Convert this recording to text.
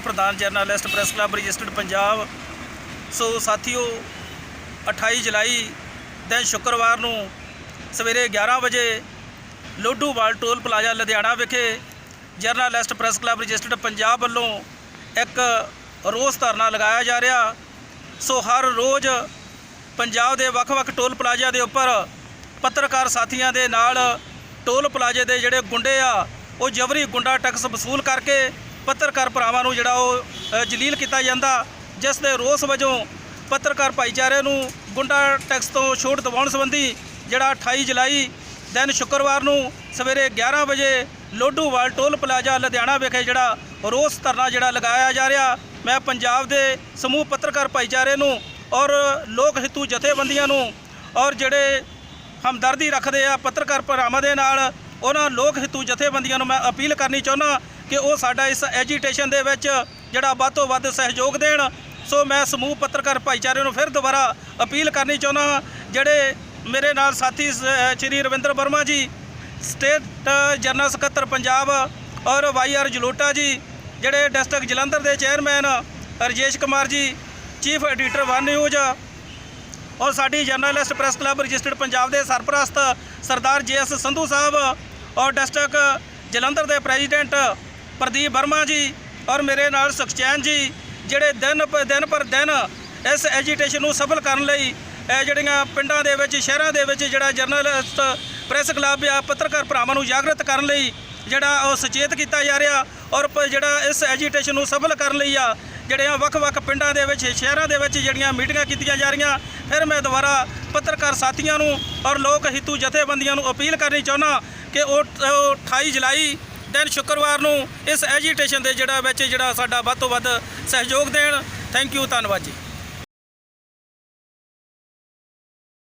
ਪ੍ਰਧਾਨ journalist press club registered Punjab. So ਸਾਥੀਓ 28 ਜੁਲਾਈ ਦਿਨ ਸ਼ੁੱਕਰਵਾਰ ਨੂੰ ਸਵੇਰੇ 11 ਵਜੇ ਲੋਡੂਵਾਲ ਟੋਲ ਪਲਾਜ਼ਾ ਲੁਧਿਆਣਾ ਵਿਖੇ journalist press club registered Punjab ਵੱਲੋਂ ਇੱਕ ਰੋਸ ਧਰਨਾ ਲਗਾਇਆ ਜਾ ਰਿਹਾ। ਸੋ ਹਰ ਰੋਜ਼ ਪੰਜਾਬ ਦੇ ਵੱਖ-ਵੱਖ ਟੋਲ ਪਲਾਜ਼ਾ ਦੇ ਉੱਪਰ ਪੱਤਰਕਾਰ ਸਾਥੀਆਂ ਦੇ ਨਾਲ ਟੋਲ ਪਲਾਜ਼ੇ ਦੇ ਜਿਹੜੇ ਗੁੰਡੇ ਆ, ਉਹ ਜਬਰੀ ਗੁੰਡਾ ਟੈਕਸ ਵਸੂਲ ਕਰਕੇ ਪੱਤਰਕਾਰ ਭਰਾਵਾਂ ਨੂੰ ਜਿਹੜਾ ਉਹ ਜਲੀਲ ਕੀਤਾ ਜਾਂਦਾ, ਜਿਸ ਦੇ ਰੋਸ ਵਜੋਂ ਪੱਤਰਕਾਰ ਭਾਈਚਾਰੇ ਨੂੰ ਗੁੰਡਾ ਟੈਕਸ ਤੋਂ ਛੋਟ ਦਿਵਾਉਣ ਸੰਬੰਧੀ ਜਿਹੜਾ 28 ਜੁਲਾਈ ਦਿਨ ਸ਼ੁੱਕਰਵਾਰ ਨੂੰ ਸਵੇਰੇ 11 ਵਜੇ ਲੋਡੂਵਾਲ ਟੋਲ ਪਲਾਜ਼ਾ ਲੁਧਿਆਣਾ ਵਿਖੇ ਜਿਹੜਾ ਰੋਸ ਧਰਨਾ ਜਿਹੜਾ ਲਗਾਇਆ ਜਾ ਰਿਹਾ, ਮੈਂ ਪੰਜਾਬ ਦੇ ਸਮੂਹ ਪੱਤਰਕਾਰ ਭਾਈਚਾਰੇ ਨੂੰ ਔਰ ਲੋਕ ਹਿੱਤੂ ਜਥੇਬੰਦੀਆਂ ਨੂੰ ਔਰ ਜਿਹੜੇ ਹਮਦਰਦੀ ਰੱਖਦੇ ਆ ਪੱਤਰਕਾਰ ਭਰਾਵਾਂ ਦੇ ਨਾਲ, ਉਹਨਾਂ ਲੋਕ ਹਿੱਤੂ ਜਥੇਬੰਦੀਆਂ ਨੂੰ ਮੈਂ ਅਪੀਲ ਕਰਨੀ ਚਾਹੁੰਦਾ ਕਿ ਉਹ ਸਾਡਾ ਇਸ ਐਜੀਟੇਸ਼ਨ ਦੇ ਵਿੱਚ ਜਿਹੜਾ ਵੱਧ ਤੋਂ ਵੱਧ ਸਹਿਯੋਗ ਦੇਣ। ਸੋ ਮੈਂ ਸਮੂਹ ਪੱਤਰਕਾਰ ਭਾਈਚਾਰੇ ਨੂੰ ਫਿਰ ਦੁਬਾਰਾ ਅਪੀਲ ਕਰਨੀ ਚਾਹੁੰਦਾ ਹਾਂ, ਜਿਹੜੇ ਮੇਰੇ ਨਾਲ ਸਾਥੀ ਸ- ਸ਼੍ਰੀ ਰਵਿੰਦਰ ਵਰਮਾ ਜੀ, ਸਟੇਟ ਜਨਰਲ ਸਕੱਤਰ ਪੰਜਾਬ ਔਰ ਵਾਈ ਆਰ ਜਲੋਟਾ ਜੀ, ਜਿਹੜੇ ਡਿਸਟ੍ਰਿਕਟ ਜਲੰਧਰ ਦੇ chairman Rajesh Kumar ji, chief editor one news ਔਰ ਸਾਡੀ journalist press club registered Punjab ਦੇ ਸਰਪ੍ਰਸਤ ਸਰਦਾਰ ਜੀਐਸ ਸੰਧੂ ਸਾਹਿਬ ਔਰ ਡਿਸਟ੍ਰਿਕਟ ਜਲੰਧਰ ਦੇ ਪ੍ਰੈਜ਼ੀਡੈਂਟ ਪ੍ਰਦੀਪ ਵਰਮਾ ਜੀ ਔਰ ਮੇਰੇ ਨਾਲ ਸੁਖਚੈਨ ਜੀ, ਜਿਹੜੇ ਦਿਨ ਪਰ ਦਿਨ ਪਰ ਦਿਨ ਇਸ ਐਜੀਟੇਸ਼ਨ ਨੂੰ ਸਫਲ ਕਰਨ ਲਈ, ਇਹ ਜਿਹੜੀਆਂ ਪਿੰਡਾਂ ਦੇ ਵਿੱਚ, ਸ਼ਹਿਰਾਂ ਦੇ ਵਿੱਚ ਜਿਹੜਾ ਜਰਨਲਿਸਟ ਪ੍ਰੈਸ ਕਲੱਬ ਆ ਪੱਤਰਕਾਰ ਭਰਾਵਾਂ ਨੂੰ ਜਾਗਰਤ ਕਰਨ ਲਈ ਜਿਹੜਾ ਉਹ ਸੁਚੇਤ ਕੀਤਾ ਜਾ ਰਿਹਾ ਔਰ ਪ- ਜਿਹੜਾ ਇਸ ਐਜੀਟੇਸ਼ਨ ਨੂੰ ਸਫਲ ਕਰਨ ਲਈ ਆ, ਜਿਹੜੀਆਂ ਵੱਖ-ਵੱਖ ਪਿੰਡਾਂ ਦੇ ਵਿੱਚ, ਸ਼ਹਿਰਾਂ ਦੇ ਵਿੱਚ ਜਿਹੜੀਆਂ ਮੀਟਿੰਗਾਂ ਕੀਤੀਆਂ ਜਾ ਰਹੀਆਂ, ਫਿਰ ਮੈਂ ਦੁਬਾਰਾ ਪੱਤਰਕਾਰ ਸਾਥੀਆਂ ਨੂੰ ਔਰ ਲੋਕ ਹਿੱਤੂ ਜਥੇਬੰਦੀਆਂ ਨੂੰ ਅਪੀਲ ਕਰਨੀ ਚਾਹੁੰਦਾ ਕਿ ਉਹ ਉਹ 28 ਜੁਲਾਈ ਦੈਨ ਸ਼ੁੱਕਰਵਾਰ ਨੂੰ ਇਸ ਐਜੀਟੇਸ਼ਨ ਦੇ ਜਿਹੜਾ ਵਿੱਚ ਜਿਹੜਾ ਸਾਡਾ ਵੱਧ ਤੋਂ ਵੱਧ ਸਹਿਯੋਗ ਦੇਣ। ਥੈਂਕ ਯੂ ਧੰਨਵਾਦ ਜੀ।